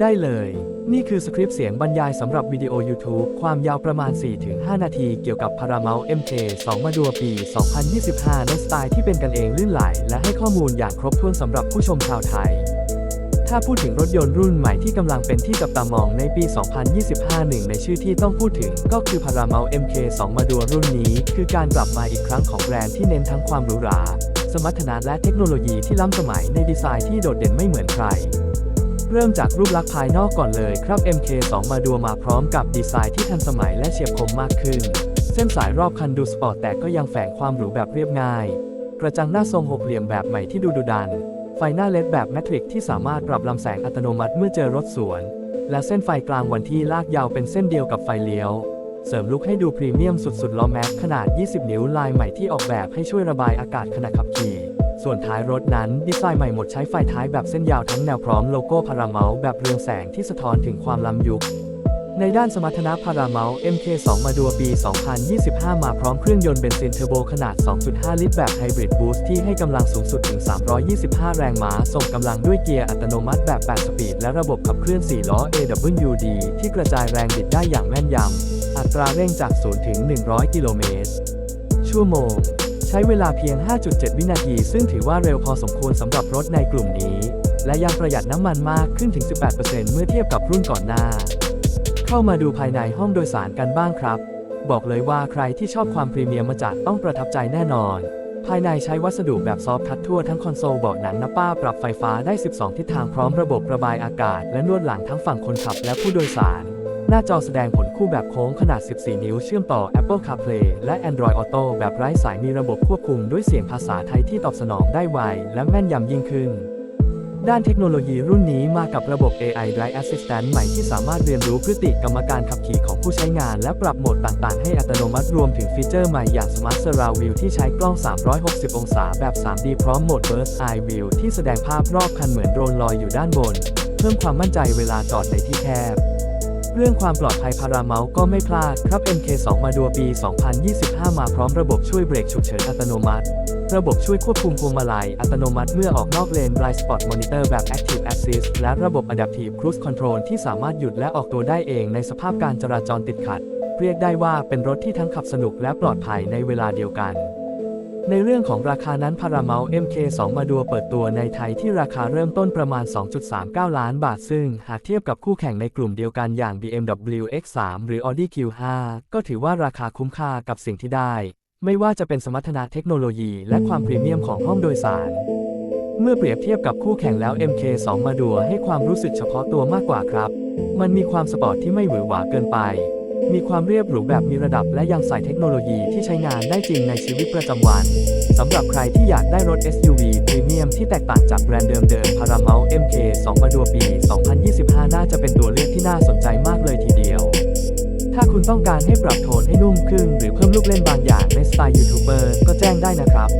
ได้เลย นี่คือสคริปต์เสียงบรรยายสำหรับวิดีโอ YouTube ความยาวประมาณ 4-5 นาทีเกี่ยวกับ Paramount MK 2มาดัวปี 2025 ในสไตล์ที่เป็นกันเองลื่นไหล และให้ข้อมูลอย่างครบถ้วนสำหรับผู้ชมชาวไทย ถ้าพูดถึงรถยนต์รุ่นใหม่ที่กำลังเป็นที่จับตามองในปี 2025 หนึ่งในชื่อที่ต้องพูดถึงก็คือ Paramount MK 2 มาดัวรุ่นนี้ คือการกลับมาอีกครั้งของแบรนด์ที่เน้นทั้งความหรูหรา สมรรถนะและเทคโนโลยีที่ล้ำสมัยในดีไซน์ที่โดดเด่นไม่เหมือนใคร เริ่มจากรูปลักษณ์ภายนอกก่อนเลยครับ MK2 มาดัวมาพร้อมกับดีไซน์ที่ทันสมัยและเฉียบคมมากขึ้น เส้นสายรอบคันดูสปอร์ตแต่ก็ยังแฝงความหรูแบบเรียบง่าย กระจังหน้าทรงหกเหลี่ยมแบบใหม่ที่ดูดุดัน ไฟหน้าเลดแบบแมทริกที่สามารถปรับลำแสงอัตโนมัติเมื่อเจอรถสวน และเส้นไฟกลางวันที่ลากยาวเป็นเส้นเดียวกับไฟเลี้ยว เสริมลุคให้ดูพรีเมียมสุดๆล้อแม็กขนาด 20 นิ้วลายใหม่ที่ออกแบบให้ช่วยระบายอากาศขณะขับขี่ ส่วนท้ายรถนั้น ดีไซน์ใหม่หมดใช้ไฟท้ายแบบเส้นยาวทั้งแนวพร้อมโลโก้พาราเมลแบบเรืองแสงที่สะท้อนถึงความล้ำยุค ในด้านสมรรถนะพาราเมล MK2 มาดัวปี 2025 มาพร้อมเครื่องยนต์เบนซินเทอร์โบขนาด 2.5 ลิตรแบบไฮบริดบูสต์ที่ให้กำลังสูงสุดถึง 325 แรงม้าส่งกำลังด้วยเกียร์อัตโนมัติแบบ 8 สปีด และระบบขับเคลื่อน 4 ล้อ AWD ที่กระจายแรงบิดได้อย่างแม่นยำอัตราเร่งจาก 0 ถึง 100 กิโลเมตรชั่วโมง ใช้เวลาเพียง 5.7 วินาที ซึ่งถือว่าเร็วพอสมควรสำหรับรถในกลุ่มนี้ และยังประหยัดน้ำมันมากขึ้นถึง 18%เมื่อเทียบกับรุ่นก่อนหน้า เข้ามาดูภายในห้องโดยสารกันบ้างครับ บอกเลยว่าใครที่ชอบความพรีเมียมมาจัดต้องประทับใจแน่นอน ภายในใช้วัสดุแบบซอฟต์ทัชทั่วทั้งคอนโซลเบาะหนังนับป้าปรับไฟฟ้าได้ 12 ทิศทางพร้อมระบบระบายอากาศ และนวดหลังทั้งฝั่งคนขับและผู้โดยสาร หน้าจอแสดงผลคู่แบบโค้งขนาด 14 นิ้วเชื่อมต่อ Apple CarPlay และ Android Auto แบบไร้สายมีระบบควบคุมด้วยเสียงภาษาไทยที่ตอบสนองได้ไว และแม่นยำยิ่งขึ้น ด้านเทคโนโลยีรุ่นนี้มากับระบบ AI Drive Assistant ใหม่ที่สามารถเรียนรู้พฤติกรรมการขับขี่ของผู้ใช้งาน และปรับโหมดต่างๆ ให้อัตโนมัติรวมถึงฟีเจอร์ใหม่อย่าง Smart Surround View ที่ใช้กล้อง 360 องศาแบบ 3D พร้อมโหมด Burst Eye View ที่แสดงภาพรอบคันเหมือนโดรนลอยอยู่ด้านบน เพิ่มความมั่นใจเวลาจอดในที่แคบ เรื่องความปลอดภัยพาราเมลก็ไม่พลาดครับ MK2 มาดัวปี 2025 มาพร้อมระบบช่วยเบรกฉุกเฉินอัตโนมัติ ระบบช่วยควบคุมพวงมาลัยอัตโนมัติเมื่อออกนอกเลน Blind Spot Monitor แบบ Active Assist และระบบ Adaptive Cruise Control ที่สามารถหยุดและออกตัวได้เองในสภาพการจราจรติดขัด เรียกได้ว่าเป็นรถที่ทั้งขับสนุกและปลอดภัยในเวลาเดียวกัน ในเรื่องของราคานั้น Paramount MK2 มาดัวเปิดตัวในไทยที่ราคาเริ่มต้นประมาณ 2.39 ล้านบาท ซึ่งหากเทียบกับคู่แข่งในกลุ่มเดียวกันอย่าง BMW X3 หรือ Audi Q5 ก็ถือว่าราคาคุ้มค่ากับสิ่งที่ได้ ไม่ว่าจะเป็นสมรรถนะเทคโนโลยีและความพรีเมียมของห้องโดยสาร เมื่อเปรียบเทียบกับคู่แข่งแล้ว MK2 มาดัวให้ความรู้สึกเฉพาะตัวมากกว่าครับ มันมีความสปอร์ตที่ไม่หวือหวาเกินไป มีความเรียบหรูแบบมีระดับและยังใส่เทคโนโลยีที่ใช้งานได้จริงในชีวิตประจำวัน สำหรับใครที่อยากได้รถ SUV พรีเมียมที่แตกต่างจากแบรนด์เดิมๆ Paramount MK 2 มาดัวปี 2025 น่าจะเป็นตัวเลือกที่น่าสนใจมากเลยทีเดียว ถ้าคุณต้องการให้ปรับโทนให้นุ่มขึ้น หรือเพิ่มลูกเล่นบางอย่างในสไตล์ยูทูบเบอร์ก็แจ้งได้นะครับ